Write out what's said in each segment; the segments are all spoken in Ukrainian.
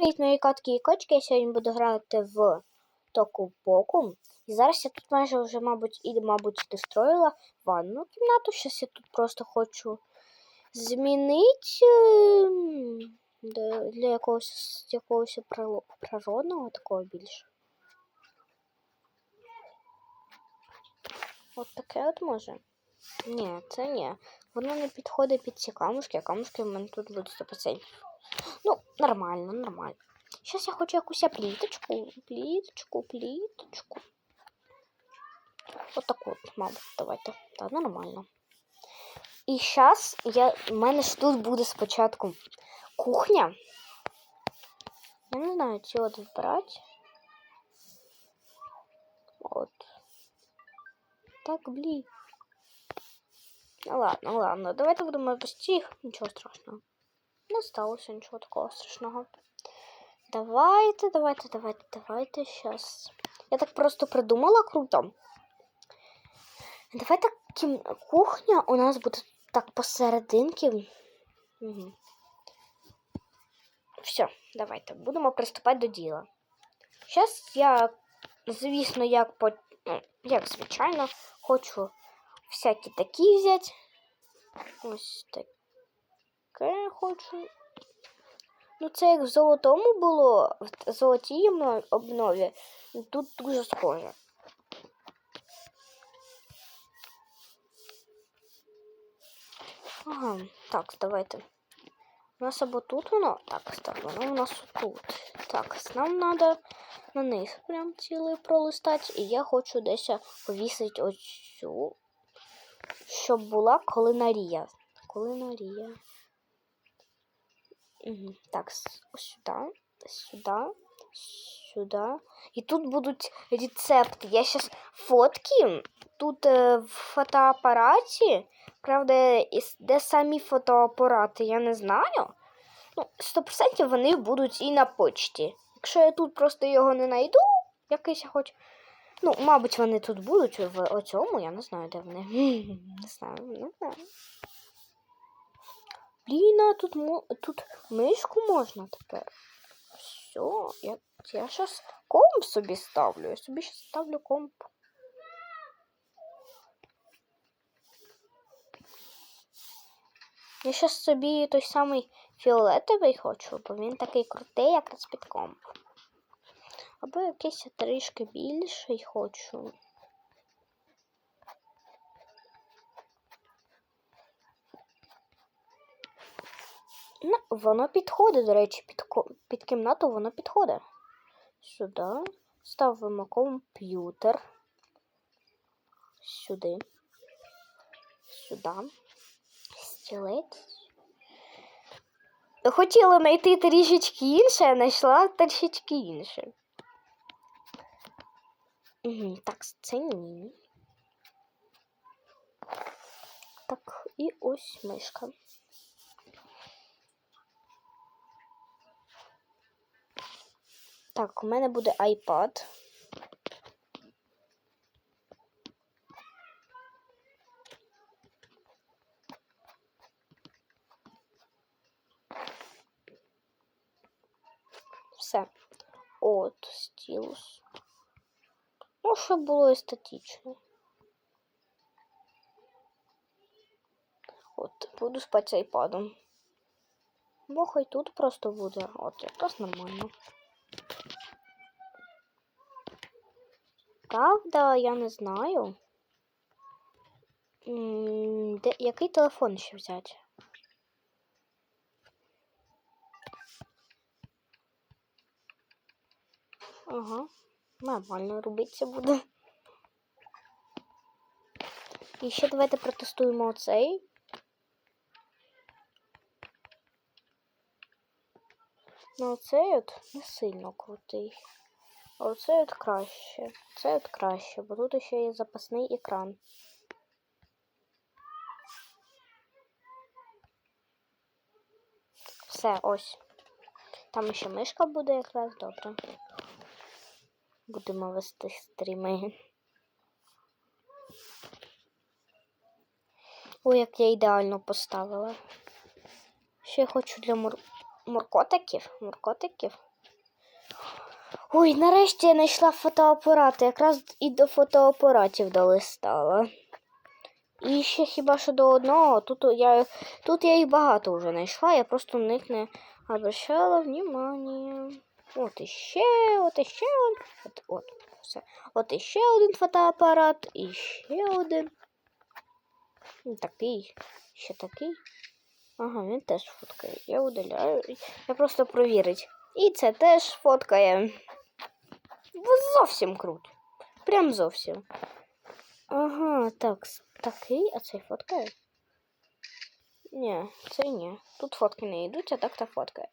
Привіт, мої котки і кочки. Я сьогодні буду грати в току боку. І зараз я тут майже вже, мабуть, і, мабуть, достроїла ванну кімнату. Зараз я тут просто хочу змінити ем, для, якогось, якогось природного такого більше. От таке от може. Ні, це ні. Воно не підходить під ці камушки, а камушки в мене тут будуть 100%. Ну, нормально, нормально. Сейчас я хочу якусь пліточку, пліточку, пліточку. Отаку от, мабуть, давайте. Так, нормально. І зараз я, в мене ж тут буде спочатку кухня. Я не знаю, ці от вбирати. От. Так, блін. Ну ладно, ладно, давайте будемо без їх. Нічого страшного. Не сталося нічого такого страшного. Давайте, давайте, давайте, давайте сейчас. Я так просто придумала круто. Давайте кім... кухня у нас буде так посерединки. Угу. Все, давайте будемо приступати до діла. Зараз я, звісно, як по... ну, як звичайно, хочу всякі такі взяти. Ось таке хочу. Ну, це як в золотому було, в золотій обнові. Тут дуже схоже. Ага, так, давайте. У нас або тут воно. Так, так, воно у нас тут. Так, нам треба на них прям цілий пролистати. І я хочу десь повісити оцю, щоб була кулинарія. Кулинарія. Угу. Так, сюда, сюда, сюда. І тут будуть рецепти. Я зараз фотки тут е, в фотоапараті. Правда, де самі фотоапарати, я не знаю. Ну, 100% вони будуть і на почті. Якщо я тут просто його не знайду, якийсь хоч. Ну, мабуть, вони тут будуть в оцьому, я не знаю, де вони. Не знаю, не знаю. Блін, а тут, тут мишку можна тепер. Все, я, щас комп собі ставлю. Я собі щас ставлю комп. Я щас собі той самий фіолетовий хочу, бо він такий крутий, якраз під комп. Або якийсь трішки більший хочу. Воно підходить, до речі, під, під кімнату воно підходить. Сюди. Ставимо комп'ютер. Сюди. Сюди. Стілець. Хотіла знайти трішечки інше, а знайшла трішечки інше. Так, це ні. Так, і ось мишка. Так, у мене буде iPad. Все. От, стілус. Ну, щоб було естетично. От, буду спати з айпадом. Бо хай тут просто буде. От, якраз нормально. Правда, я не знаю. Де, який телефон ще взяти? Ага, нормально робиться буде. І ще давайте протестуємо оцей. Ну, оцей от не сильно крутий. А оцей от краще. Це от краще, бо тут ще є запасний екран. Все, ось. Там ще мишка буде якраз добре. Будемо вести стріми. Ой, як я ідеально поставила. Ще хочу для мур... муркотиків. Муркотиків. Ой, нарешті я знайшла фотоапарати. Якраз і до фотоапаратів долистала. І ще хіба що до одного. Тут я, тут я їх багато вже знайшла, я просто на них не обращала внимання. От іще, от іще один. От, от, все. От іще один фотоапарат, і ще один. Такий, ще такий. Ага, він теж фоткає. Я удаляю. Я просто провірить. І це теж фоткає. Зовсім круто. Прям зовсім. Ага, так, такий, а цей фоткає? Ні, цей ні. Тут фотки не йдуть, а так та фоткає.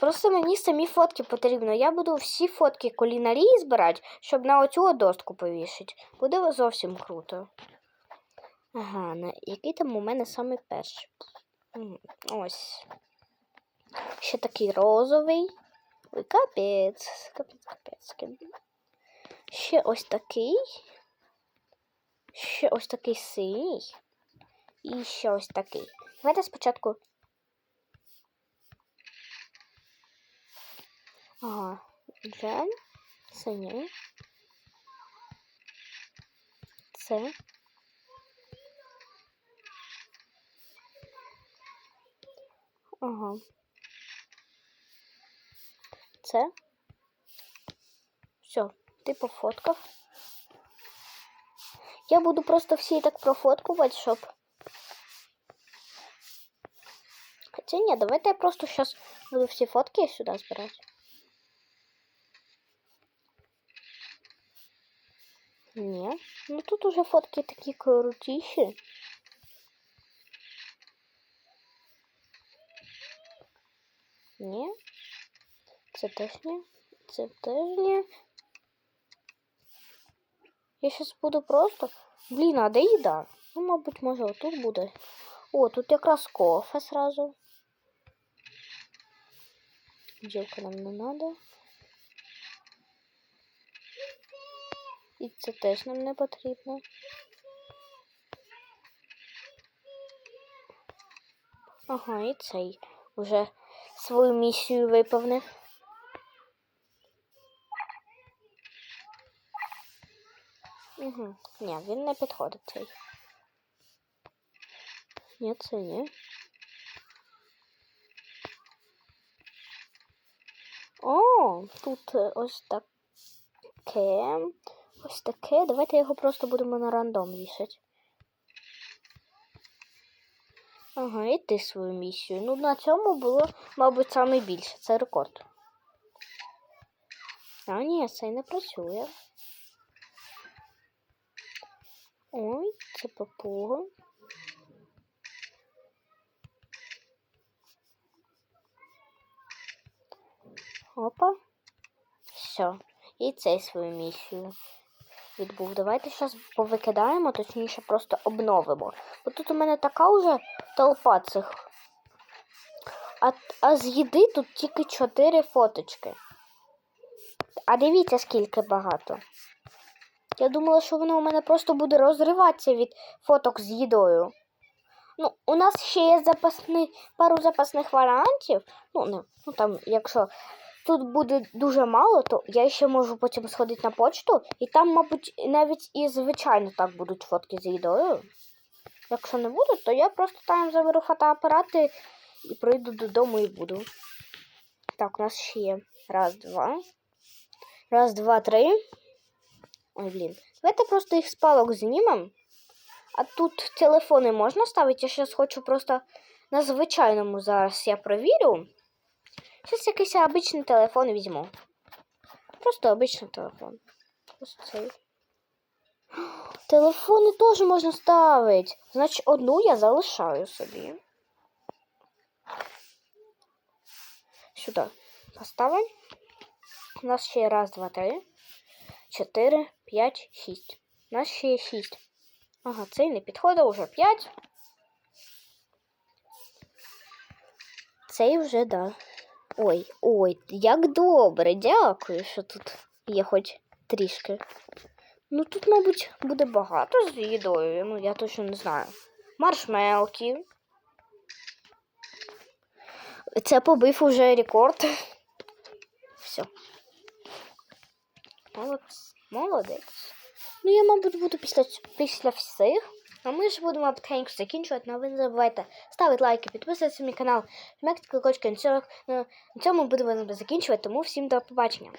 Просто мені самі фотки потрібно. Я буду всі фотки кулінарії збирати, щоб на оцю достку повішати. Буде зовсім круто. Ага, на який там у мене самий перший? Ось. Ще такий розовий. Ой, капець. Капець, капець. Ще ось такий. Ще ось такий синій. І ще ось такий. Давайте спочатку. Ага, джем, синій. Це. Ага. Це. Все, ти пофоткав. Я буду просто всі так профоткувати, щоб. Хоча ні, давайте я просто зараз буду всі фотки сюди збирати. Ні. Ну тут уже фотки такі крутіші. Ні. Це теж ні. Це теж ні. Я зараз буду просто. Блін, а де їда? Ну, мабуть, може отут буде. О, тут якраз кофе сразу. Бджілка нам не надо. І це теж нам не потрібно. Ага, і цей вже свою місію виповнив. Угу. Ні, він не підходить цей. Ні, це ні. О, тут е, ось таке. Ось таке. Давайте його просто будемо на рандом вішати. Ага, і ти свою місію. Ну, на цьому було, мабуть, саме більше. Це рекорд. А, ні, це не працює. Ой, це папуга. Опа. Все. І цей свою місію відбув. Давайте зараз повикидаємо, точніше просто обновимо. Бо тут у мене така вже толпа цих. А, а з їди тут тільки 4 фоточки. А дивіться, скільки багато. Я думала, що воно у мене просто буде розриватися від фоток з їдою. Ну, у нас ще є запасний, пару запасних варіантів. Ну, не, ну там, якщо тут буде дуже мало, то я ще можу потім сходити на почту, і там, мабуть, навіть і звичайно так будуть фотки з їдою. Якщо не будуть, то я просто там заберу фотоапарати і прийду додому і буду. Так, у нас ще є раз, два. Раз, два, три. Ой, блін. Давайте просто їх з палок знімемо. А тут телефони можна ставити? Я зараз хочу просто на звичайному зараз я провірю. Зараз якийсь обичний телефон візьму. Просто обичний телефон. Ось цей. Телефони теж можна ставити. Значить, одну я залишаю собі. Сюди поставимо. У нас ще раз, два, три, чотири, п'ять, шість. У нас ще є шість. Ага, цей не підходить, уже п'ять. Цей вже, да. Ой, ой, як добре, дякую, що тут є хоч трішки. Ну тут, мабуть, буде багато з їдою, ну я точно не знаю. Маршмелки. Це побив уже рекорд. Все. Молодець. Молодець. Ну, я, мабуть, буду після, після всіх. А ми ж будемо потихеньку закінчувати. але ви не забувайте ставити лайки, підписуватися на мій канал, жмякати колокольчик на цьому будемо закінчувати. Тому всім до побачення.